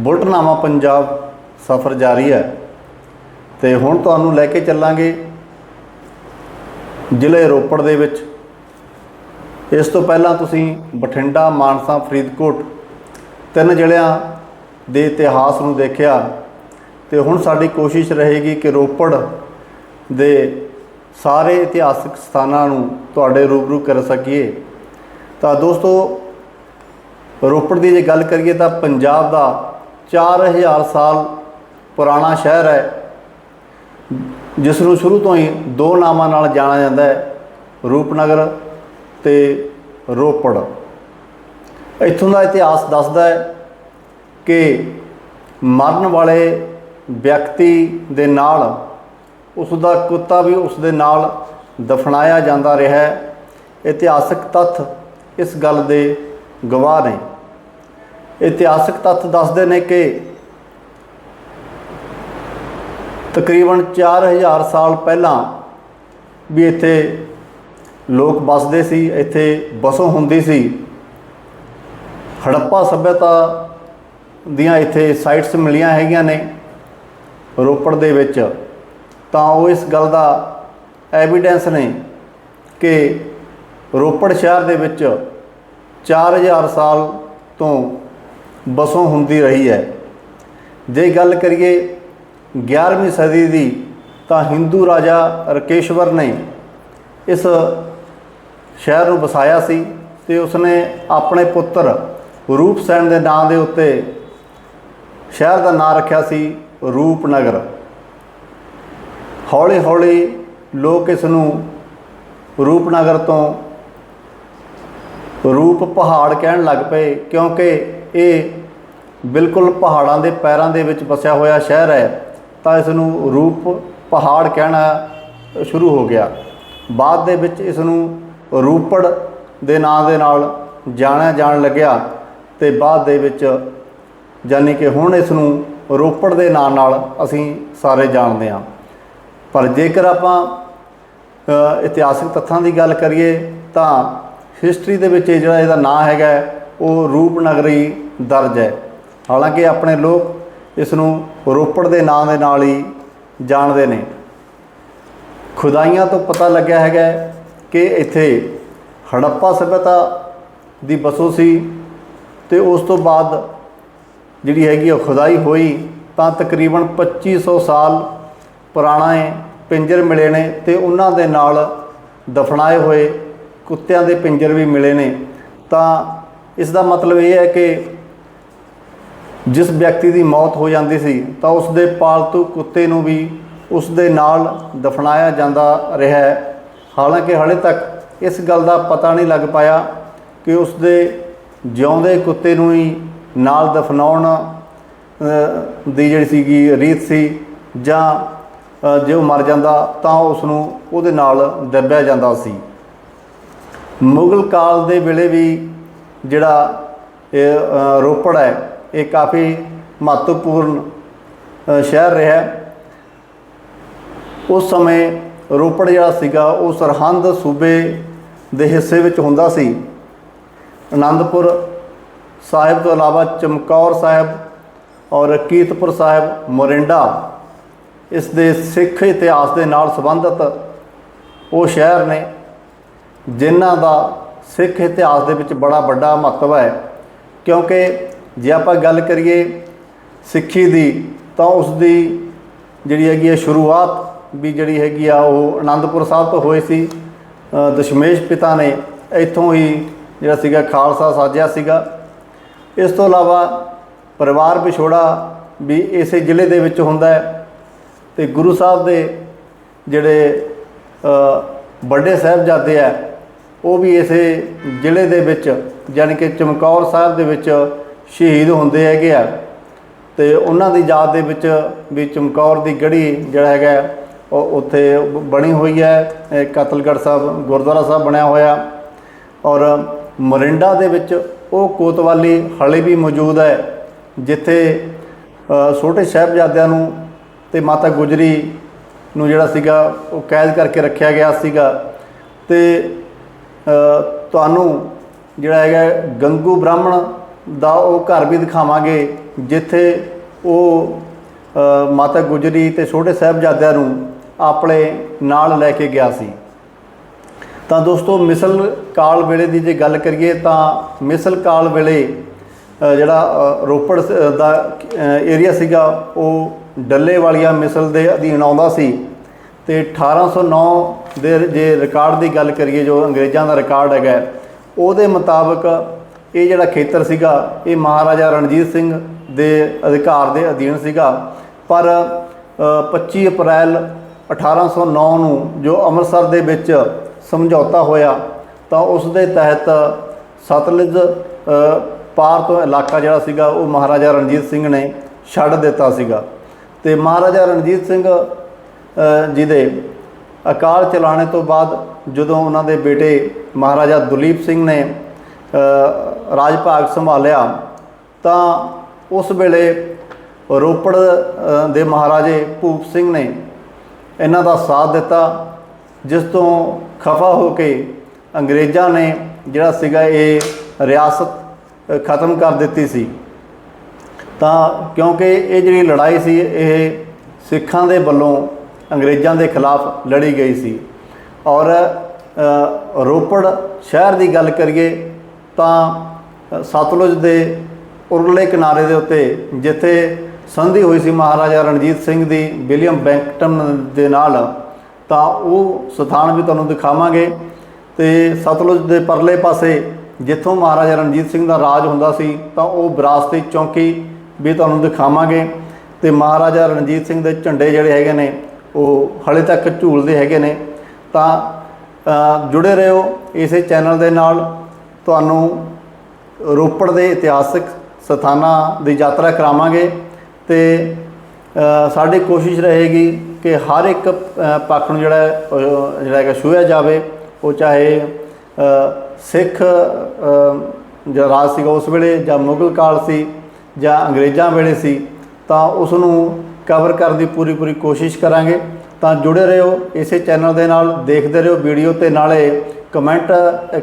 ਬੁਲਟਨਾਮਾ ਪੰਜਾਬ ਸਫ਼ਰ ਜਾਰੀ ਹੈ। ਤੇ ਹੁਣ ਤੁਹਾਨੂੰ ਲੈ ਕੇ ਚੱਲਾਂਗੇ ਜ਼ਿਲ੍ਹੇ ਰੋਪੜ ਦੇ ਵਿੱਚ। ਇਸ ਤੋਂ ਪਹਿਲਾਂ ਤੁਸੀਂ ਬਠਿੰਡਾ, ਮਾਨਸਾ, ਫਰੀਦਕੋਟ ਤਿੰਨ ਜ਼ਿਲ੍ਹਿਆਂ ਦੇ ਇਤਿਹਾਸ ਨੂੰ ਦੇਖਿਆ ਤੇ ਹੁਣ ਸਾਡੀ ਕੋਸ਼ਿਸ਼ ਰਹੇਗੀ ਕਿ ਰੋਪੜ ਦੇ ਸਾਰੇ ਇਤਿਹਾਸਕ ਸਥਾਨਾਂ ਨੂੰ ਤੁਹਾਡੇ ਰੂਬਰੂ ਕਰ ਸਕੀਏ। ਤਾਂ ਦੋਸਤੋ, ਰੋਪੜ ਦੀ ਜੇ ਗੱਲ ਕਰੀਏ ਤਾਂ ਪੰਜਾਬ ਦਾ 4000 ਸਾਲ ਪੁਰਾਣਾ ਸ਼ਹਿਰ ਹੈ ਜਿਸ ਨੂੰ ਸ਼ੁਰੂ ਤੋਂ ਹੀ ਦੋ ਨਾਵਾਂ ਨਾਲ ਜਾਣਿਆ ਜਾਂਦਾ ਹੈ, ਰੂਪਨਗਰ ਤੇ ਰੋਪੜ। ਇੱਥੋਂ ਦਾ ਇਤਿਹਾਸ ਦੱਸਦਾ ਹੈ ਕਿ ਮਰਨ ਵਾਲੇ ਵਿਅਕਤੀ ਦੇ ਨਾਲ, ਉਸ ਦਾ ਕੁੱਤਾ ਵੀ ਉਸ ਦੇ ਨਾਲ ਦਫਨਾਇਆ ਜਾਂਦਾ ਰਿਹਾ ਹੈ। ਇਤਿਹਾਸਕ ਤੱਥ ਇਸ ਗੱਲ ਦੇ ਗਵਾਹ ਨੇ। ਇਤਿਹਾਸਕ ਤੱਥ ਦੱਸਦੇ ਨੇ ਕਿ ਤਕਰੀਬਨ 4000 ਸਾਲ ਪਹਿਲਾਂ ਵੀ ਇੱਥੇ ਲੋਕ ਵੱਸਦੇ ਸੀ, ਇੱਥੇ ਬਸੋਂ ਹੁੰਦੀ ਸੀ। ਹੜੱਪਾ ਸਭਿਅਤਾ ਦੀਆਂ ਇੱਥੇ ਸਾਈਟਸ ਮਿਲੀਆਂ ਹੈਗੀਆਂ ਨੇ ਰੋਪੜ ਦੇ ਵਿੱਚ। ਤਾਂ ਉਹ ਇਸ ਗੱਲ ਦਾ ਐਵੀਡੈਂਸ ਨੇ ਕਿ ਰੋਪੜ ਸ਼ਹਿਰ ਦੇ ਵਿੱਚ 4000 ਸਾਲ ਤੋਂ ਬਸੋਂ ਹੁੰਦੀ ਰਹੀ ਹੈ। ਜੇ ਗੱਲ ਕਰੀਏ 11ਵੀਂ ਸਦੀ ਦੀ, ਤਾਂ ਹਿੰਦੂ ਰਾਜਾ ਰਕੇਸ਼ਵਰ ਨੇ ਇਸ ਸ਼ਹਿਰ ਨੂੰ ਵਸਾਇਆ ਸੀ ਤੇ ਉਸਨੇ ਆਪਣੇ ਪੁੱਤਰ ਰੂਪਸੈਨ ਦੇ ਨਾਂ ਦੇ ਉੱਤੇ ਸ਼ਹਿਰ ਦਾ ਨਾਂ ਰੱਖਿਆ ਸੀ ਰੂਪਨਗਰ। ਹੌਲੀ ਹੌਲੀ ਲੋਕ ਇਸ ਨੂੰ ਰੂਪਨਗਰ ਤੋਂ ਰੂਪ ਪਹਾੜ ਕਹਿਣ ਲੱਗ ਪਏ, ਕਿਉਂਕਿ ਇਹ ਬਿਲਕੁਲ ਪਹਾੜਾਂ ਦੇ ਪੈਰਾਂ ਦੇ ਵਿੱਚ ਵਸਿਆ ਹੋਇਆ ਸ਼ਹਿਰ ਹੈ, ਤਾਂ ਇਸ ਨੂੰ ਰੂਪ ਪਹਾੜ ਕਹਿਣਾ ਸ਼ੁਰੂ ਹੋ ਗਿਆ। ਬਾਅਦ ਦੇ ਵਿੱਚ ਇਸ ਨੂੰ ਰੂਪੜ ਦੇ ਨਾਂ ਦੇ ਨਾਲ ਜਾਣਿਆ ਜਾਣ ਲੱਗਿਆ ਤੇ ਬਾਅਦ ਦੇ ਵਿੱਚ ਯਾਨੀ ਕਿ ਹੁਣ ਇਸ ਨੂੰ ਰੋਪੜ ਦੇ ਨਾਂ ਨਾਲ ਅਸੀਂ ਸਾਰੇ ਜਾਣਦੇ ਹਾਂ। ਪਰ ਜੇਕਰ ਆਪਾਂ ਇਤਿਹਾਸਿਕ ਤੱਥਾਂ ਦੀ ਗੱਲ ਕਰੀਏ, ਤਾਂ ਹਿਸਟਰੀ ਦੇ ਵਿੱਚ ਇਹ ਜਿਹੜਾ ਇਹਦਾ ਨਾਂ ਹੈਗਾ, ਉਹ ਰੂਪਨਗਰੀ ਦਰਜ ਹੈ। ਹਾਲਾਂਕਿ ਆਪਣੇ ਲੋਕ ਇਸ ਨੂੰ ਰੋਪੜ ਦੇ ਨਾਂ ਦੇ ਨਾਲ ਹੀ ਜਾਣਦੇ ਨੇ। ਖੁਦਾਈਆਂ ਤੋਂ ਪਤਾ ਲੱਗਿਆ ਹੈਗਾ ਕਿ ਇੱਥੇ ਹੜੱਪਾ ਸਭਿਅਤਾ ਦੀ ਬਸੋ ਸੀ ਤੇ ਉਸ ਤੋਂ ਬਾਅਦ ਜਿਹੜੀ ਹੈਗੀ ਉਹ ਖੁਦਾਈ ਹੋਈ ਤਾਂ ਤਕਰੀਬਨ 2500 ਸਾਲ ਪੁਰਾਣਾ ਇਹ ਪਿੰਜਰ ਮਿਲੇ ਨੇ ਤੇ ਉਹਨਾਂ ਦੇ ਨਾਲ ਦਫਨਾਏ ਹੋਏ ਕੁੱਤਿਆਂ ਦੇ ਪਿੰਜਰ ਵੀ ਮਿਲੇ ਨੇ। ਤਾਂ ਇਸ ਦਾ ਮਤਲਬ ਇਹ ਹੈ ਕਿ ਜਿਸ ਵਿਅਕਤੀ ਦੀ ਮੌਤ ਹੋ ਜਾਂਦੀ ਸੀ, ਤਾਂ ਉਸ ਦੇ ਪਾਲਤੂ ਕੁੱਤੇ ਨੂੰ ਵੀ ਉਸ ਦੇ ਨਾਲ ਦਫਨਾਇਆ ਜਾਂਦਾ ਰਿਹਾ ਹੈ। ਹਾਲਾਂਕਿ ਹਾਲੇ ਤੱਕ ਇਸ ਗੱਲ ਦਾ ਪਤਾ ਨਹੀਂ ਲੱਗ ਪਾਇਆ ਕਿ ਉਸ ਦੇ ਜਿਉਂਦੇ ਕੁੱਤੇ ਨੂੰ ਹੀ ਨਾਲ ਦਫਨਾਉਣ ਦੀ ਜਿਹੜੀ ਸੀਗੀ ਰੀਤ ਸੀ ਜਾਂ ਜੇ ਉਹ ਮਰ ਜਾਂਦਾ ਤਾਂ ਉਸ ਨੂੰ ਉਹਦੇ ਨਾਲ ਦੱਬਿਆ ਜਾਂਦਾ ਸੀ। ਮੁਗਲ ਕਾਲ ਦੇ ਵੇਲੇ ਵੀ ਜਿਹੜਾ ਰੋਪੜ ਹੈ ਇਹ ਕਾਫੀ ਮਹੱਤਵਪੂਰਨ ਸ਼ਹਿਰ ਰਿਹਾ। ਉਸ ਸਮੇਂ ਰੋਪੜ ਜਿਹੜਾ ਸੀਗਾ, ਉਹ ਸਰਹੰਦ ਸੂਬੇ ਦੇ ਹਿੱਸੇ ਵਿੱਚ ਹੁੰਦਾ ਸੀ। ਆਨੰਦਪੁਰ ਸਾਹਿਬ ਤੋਂ ਇਲਾਵਾ ਚਮਕੌਰ ਸਾਹਿਬ ਔਰ ਕੀਰਤਪੁਰ ਸਾਹਿਬ, ਮੋਰਿੰਡਾ, ਇਸ ਦੇ ਸਿੱਖ ਇਤਿਹਾਸ ਦੇ ਨਾਲ ਸੰਬੰਧਿਤ ਉਹ ਸ਼ਹਿਰ ਨੇ, ਜਿਨ੍ਹਾਂ ਦਾ ਸਿੱਖ ਇਤਿਹਾਸ ਦੇ ਵਿੱਚ ਬੜਾ ਵੱਡਾ ਮਹੱਤਵ ਹੈ। ਕਿਉਂਕਿ ਜੇ ਆਪਾਂ ਗੱਲ ਕਰੀਏ ਸਿੱਖੀ ਦੀ, ਤਾਂ ਉਸ ਦੀ ਜਿਹੜੀ ਹੈਗੀ ਹੈ ਸ਼ੁਰੂਆਤ ਵੀ ਜਿਹੜੀ ਹੈਗੀ ਆ ਉਹ ਆਨੰਦਪੁਰ ਸਾਹਿਬ ਤੋਂ ਹੋਈ ਸੀ। ਦਸ਼ਮੇਸ਼ ਪਿਤਾ ਨੇ ਇੱਥੋਂ ਹੀ ਜਿਹੜਾ ਸੀਗਾ ਖਾਲਸਾ ਸਾਜਿਆ ਸੀਗਾ। ਇਸ ਤੋਂ ਇਲਾਵਾ ਪਰਿਵਾਰ ਵਿਛੋੜਾ ਵੀ ਇਸੇ ਜ਼ਿਲ੍ਹੇ ਦੇ ਵਿੱਚ ਹੁੰਦਾ ਹੈ ਤੇ ਗੁਰੂ ਸਾਹਿਬ ਦੇ ਜਿਹੜੇ ਵੱਡੇ ਸਾਹਿਬਜ਼ਾਦੇ ਆ, ਉਹ ਵੀ ਇਸੇ ਜ਼ਿਲ੍ਹੇ ਦੇ ਵਿੱਚ ਯਾਨੀ ਕਿ ਚਮਕੌਰ ਸਾਹਿਬ ਦੇ ਵਿੱਚ ਸ਼ਹੀਦ ਹੁੰਦੇ ਹੈਗੇ ਆ। ਤੇ ਉਹਨਾਂ ਦੀ ਯਾਦ ਦੇ ਵਿੱਚ ਵੀ ਚਮਕੌਰ ਦੀ ਗੜੀ ਜਿਹੜਾ ਹੈਗਾ ਉਹ ਉੱਥੇ ਬਣੀ ਹੋਈ ਹੈ। ਇਹ ਕਤਲਗੜ੍ਹ ਸਾਹਿਬ, ਗੁਰਦੁਆਰਾ ਸਾਹਿਬ ਬਣਿਆ ਹੋਇਆ। ਔਰ ਮੋਰਿੰਡਾ ਦੇ ਵਿੱਚ ਉਹ ਕੋਤਵਾਲੀ ਹਲੇ ਵੀ ਮੌਜੂਦ ਹੈ, ਜਿੱਥੇ ਛੋਟੇ ਸਾਹਿਬਜ਼ਾਦਿਆਂ ਨੂੰ ਤੇ ਮਾਤਾ ਗੁਜਰੀ ਨੂੰ ਜਿਹੜਾ ਸੀਗਾ, ਉਹ ਕੈਦ ਕਰਕੇ ਰੱਖਿਆ ਗਿਆ ਸੀਗਾ। ਤੇ ਤੁਹਾਨੂੰ ਜਿਹੜਾ ਹੈਗਾ ਗੰਗੂ ਬ੍ਰਾਹਮਣ ਦਾ ਉਹ ਘਰ ਵੀ ਦਿਖਾਵਾਂਗੇ, ਜਿੱਥੇ ਉਹ ਮਾਤਾ ਗੁਜਰੀ ਤੇ ਛੋਟੇ ਸਾਹਿਬਜ਼ਾਦਿਆਂ ਨੂੰ ਆਪਣੇ ਨਾਲ ਲੈ ਕੇ ਗਿਆ ਸੀ। ਤਾਂ ਦੋਸਤੋ, ਮਿਸਲ ਕਾਲ ਵੇਲੇ ਦੀ ਜੇ ਗੱਲ ਕਰੀਏ ਤਾਂ ਮਿਸਲ ਕਾਲ ਵੇਲੇ ਜਿਹੜਾ ਰੋਪੜ ਦਾ ਏਰੀਆ ਸੀਗਾ, ਉਹ ਡੱਲੇ ਵਾਲੀਆ ਮਿਸਲ ਦੇ ਅਧੀਨ ਆਉਂਦਾ ਸੀ। ਤੇ 1809 ਦੇ ਜੇ ਰਿਕਾਰਡ ਦੀ ਗੱਲ ਕਰੀਏ, ਜੋ ਅੰਗਰੇਜ਼ਾਂ ਦਾ ਰਿਕਾਰਡ ਹੈਗਾ, ਉਹਦੇ ਮੁਤਾਬਕ ਇਹ ਜਿਹੜਾ ਖੇਤਰ ਸੀਗਾ ਇਹ ਮਹਾਰਾਜਾ ਰਣਜੀਤ ਸਿੰਘ ਦੇ ਅਧਿਕਾਰ ਦੇ ਅਧੀਨ ਸੀਗਾ। ਪਰ ਅ, 25 ਅਪ੍ਰੈਲ 1809 ਨੂੰ ਜੋ ਅੰਮ੍ਰਿਤਸਰ ਦੇ ਵਿੱਚ ਸਮਝੌਤਾ ਹੋਇਆ ਤਾਂ ਉਸ ਦੇ ਤਹਿਤ ਸਤਲੁਜ ਅ, ਪਾਰ ਤੋਂ ਇਲਾਕਾ ਜਿਹੜਾ ਸੀਗਾ ਉਹ ਮਹਾਰਾਜਾ ਰਣਜੀਤ ਸਿੰਘ ਨੇ ਛੱਡ ਦਿੱਤਾ ਸੀਗਾ। ਤੇ ਮਹਾਰਾਜਾ ਰਣਜੀਤ ਸਿੰਘ ਜੀ ਦੇ ਅਕਾਲ ਚਲਾਣੇ ਤੋਂ ਬਾਅਦ ਜਦੋਂ ਉਹਨਾਂ ਦੇ ਬੇਟੇ ਮਹਾਰਾਜਾ ਦੁਲੀਪ ਸਿੰਘ ਨੇ ਰਾਜ ਭਾਗ ਸੰਭਾਲਿਆ, ਤਾਂ ਉਸ ਵੇਲੇ ਰੋਪੜ ਦੇ ਮਹਾਰਾਜੇ ਭੂਪ ਸਿੰਘ ਨੇ ਇਹਨਾਂ ਦਾ ਸਾਥ ਦਿੱਤਾ, ਜਿਸ ਤੋਂ ਖਫਾ ਹੋ ਕੇ ਅੰਗਰੇਜ਼ਾਂ ਨੇ ਜਿਹੜਾ ਸੀਗਾ ਇਹ ਰਿਆਸਤ ਖਤਮ ਕਰ ਦਿੱਤੀ ਸੀ। ਤਾਂ ਕਿਉਂਕਿ ਇਹ ਜਿਹੜੀ ਲੜਾਈ ਸੀ, ਇਹ ਸਿੱਖਾਂ ਦੇ ਵੱਲੋਂ ਅੰਗਰੇਜ਼ਾਂ ਦੇ ਖਿਲਾਫ ਲੜੀ ਗਈ ਸੀ। ਔਰ ਰੋਪੜ ਸ਼ਹਿਰ ਦੀ ਗੱਲ ਕਰੀਏ, ਤਾਂ ਸਤਲੁਜ ਦੇ ਉਰਲੇ ਕਿਨਾਰੇ ਦੇ ਉੱਤੇ ਜਿੱਥੇ ਸੰਧੀ ਹੋਈ ਸੀ ਮਹਾਰਾਜਾ ਰਣਜੀਤ ਸਿੰਘ ਦੀ ਵਿਲੀਅਮ ਬੈਂਕਟਨ ਦੇ ਨਾਲ ਤਾਂ ਉਹ ਸਥਾਨ ਵੀ ਤੁਹਾਨੂੰ ਦਿਖਾਵਾਂਗੇ। ਤੇ ਸਤਲੁਜ ਦੇ ਪਰਲੇ ਪਾਸੇ ਜਿੱਥੋਂ ਮਹਾਰਾਜਾ ਰਣਜੀਤ ਸਿੰਘ ਦਾ ਰਾਜ ਹੁੰਦਾ ਸੀ ਤਾਂ ਉਹ ਵਿਰਾਸਤੀ ਚੌਂਕੀ ਵੀ ਤੁਹਾਨੂੰ ਦਿਖਾਵਾਂਗੇ। ਤੇ ਮਹਾਰਾਜਾ ਰਣਜੀਤ ਸਿੰਘ ਦੇ ਝੰਡੇ ਜਿਹੜੇ ਹੈਗੇ ਨੇ ਉਹ ਹਲੇ ਤੱਕ ਝੂਲਦੇ ਹੈਗੇ ਨੇ। ਤਾਂ ਅ, ਜੁੜੇ ਰਹੋ ਇਸੇ ਚੈਨਲ ਦੇ ਨਾਲ। ਤੁਹਾਨੂੰ ਰੋਪੜ ਦੇ ਇਤਿਹਾਸਕ ਸਥਾਨਾਂ ਦੀ ਯਾਤਰਾ ਕਰਾਵਾਂਗੇ ਤੇ ਸਾਡੀ ਕੋਸ਼ਿਸ਼ ਰਹੇਗੀ ਕਿ ਹਰ ਇੱਕ ਪੱਖ ਨੂੰ ਜਿਹੜਾ ਜਿਹੜਾ ਹੈਗਾ ਛੂਹਿਆ ਜਾਵੇ। ਉਹ ਚਾਹੇ ਸਿੱਖ ਜਿਹੜਾ ਰਾਜ ਸੀਗਾ ਉਸ ਵੇਲੇ ਜਾਂ ਮੁਗਲ ਕਾਲ ਸੀ ਜਾਂ ਅੰਗਰੇਜ਼ਾਂ ਵੇਲੇ ਸੀ, ਤਾਂ ਉਸ ਨੂੰ ਕਵਰ ਕਰਨ ਦੀ ਪੂਰੀ ਪੂਰੀ ਕੋਸ਼ਿਸ਼ ਕਰਾਂਗੇ। ਤਾਂ ਜੁੜੇ ਰਹੋ, ਇਸੇ ਚੈਨਲ ਦੇ ਨਾਲ, ਦੇਖਦੇ ਰਹੋ, ਵੀਡੀਓ ਤੇ ਨਾਲੇ ਕਮੈਂਟ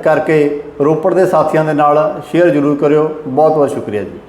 ਕਰਕੇ ਰੋਪੜ ਦੇ ਸਾਥੀਆਂ ਦੇ ਨਾਲ ਸ਼ੇਅਰ ਜ਼ਰੂਰ ਕਰਿਓ। ਬਹੁਤ ਬਹੁਤ ਸ਼ੁਕਰੀਆ ਜੀ।